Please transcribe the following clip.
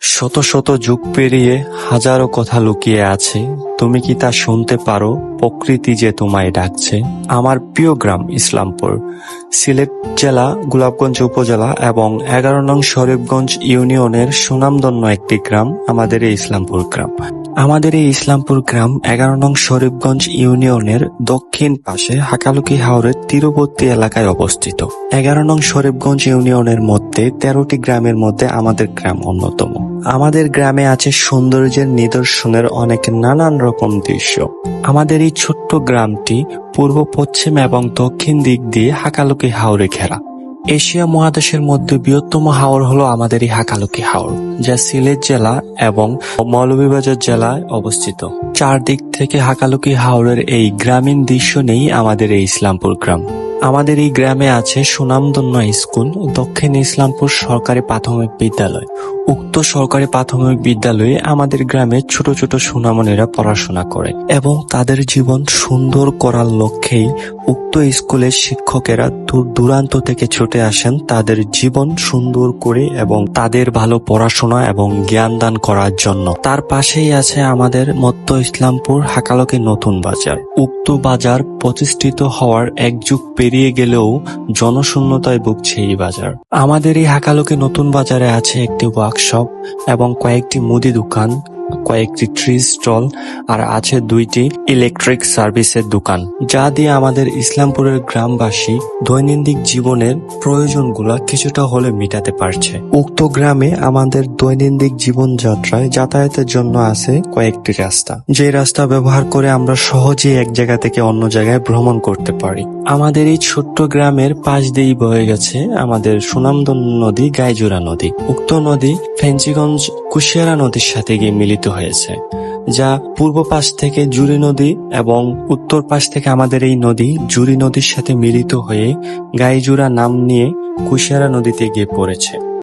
শত শত যুগ পেরিয়ে হাজারো কথা লুকিয়ে আছে। তুমি কি তা শুনতে পারো? প্রকৃতি যে তোমায় ডাকছে। আমার প্রিয় গ্রাম ইসলামপুর, সিলেট জেলা, গোলাপগঞ্জ উপজেলা এবং এগারো নং শরীফগঞ্জ ইউনিয়নের সুনামধন্য একটি গ্রাম, আমাদের এই ইসলামপুর গ্রাম। আমাদের এই ইসলামপুর গ্রাম এগারো নং শরীফগঞ্জ ইউনিয়নের দক্ষিণ পাশে হাকালুকি হাওরের তীরবর্তী এলাকায় অবস্থিত। এগারো নং শরীফগঞ্জ ইউনিয়নের মধ্যে তেরোটি গ্রামের মধ্যে আমাদের গ্রাম অন্যতম। আমাদের গ্রামে আছে সৌন্দর্যের নিদর্শনের অনেক নানান রকম দৃশ্য। আমাদের এই ছোট্ট গ্রামটি পূর্ব পশ্চিম এবং দক্ষিণ দিক দিয়ে হাকালুকি হাওরে ঘেরা। এশিয়া মহাদেশের মধ্যে বৃহত্তম হাওর হলো আমাদের এই হাকালুকি হাওর, যা সিলেট জেলা এবং মৌলভীবাজার জেলায় অবস্থিত। চারদিক থেকে হাকালুকি হাওরের এই গ্রামীণ দৃশ্য নেই আমাদের এই ইসলামপুর গ্রাম। আমাদের এই গ্রামে আছে সুনামদন্য স্কুল, দক্ষিণ ইসলামপুর সরকারি প্রাথমিক বিদ্যালয় উক্ত সরকারি প্রাথমিক বিদ্যালয়ে আমাদের গ্রামের ছোট ছোট সুনামনেরা পড়াশোনা করে এবং তাদের জীবন সুন্দর করার লক্ষ্যেই উক্ত স্কুলের শিক্ষকেরা দূর দূরান্ত থেকে ছুটে আসেন তাদের জীবন সুন্দর করে এবং তাদের ভালো পড়াশোনা এবং জ্ঞান দান করার জন্য। তার পাশেই আছে আমাদের মত্ত ইসলামপুর হাকালকে নতুন বাজার। উক্ত বাজার প্রতিষ্ঠিত হওয়ার এক যুগ পেরিয়ে গেলেও জনশূন্যতায় ভুগছে এই বাজার। আমাদের এই হাকালকে নতুন বাজারে আছে একটি ওয়ার্কশপ এবং কয়েকটি মুদি দোকান। কয়েকটি ট্রি স্টল আর আছে দুইটি ইলেকট্রিক সার্ভিসের দোকান, যা দিয়ে আমাদের ইসলামপুরের গ্রামবাসী দৈনন্দিন জীবনের প্রয়োজনগুলো কিছুটা হলে মেটাতে পারছে। উক্ত গ্রামে আমাদের দৈনন্দিন জীবনযাত্রায় যাতায়াতের জন্য আছে কয়েকটি রাস্তা। যে রাস্তা ব্যবহার করে আমরা সহজেই এক জায়গা থেকে অন্য জায়গায় ভ্রমণ করতে পারি। আমাদের এই ছোট্ট গ্রামের পাশ দিয়েই বয়ে গেছে আমাদের সুনামদন নদী গাইজোড়া নদী। উক্ত নদী ফেঞ্চিগঞ্জ কুশিয়ারা নদীর সাথে গিয়ে মিলিত হয়েছে, যা পূর্ব পাশ থেকে জুরি নদী এবং উত্তর পাশ থেকে আমাদের এই নদী জুরি নদীর সাথে মিলিত হয়ে গাইজুরা নাম নিয়ে কুশিয়ারা নদীতে গিয়ে পড়েছে।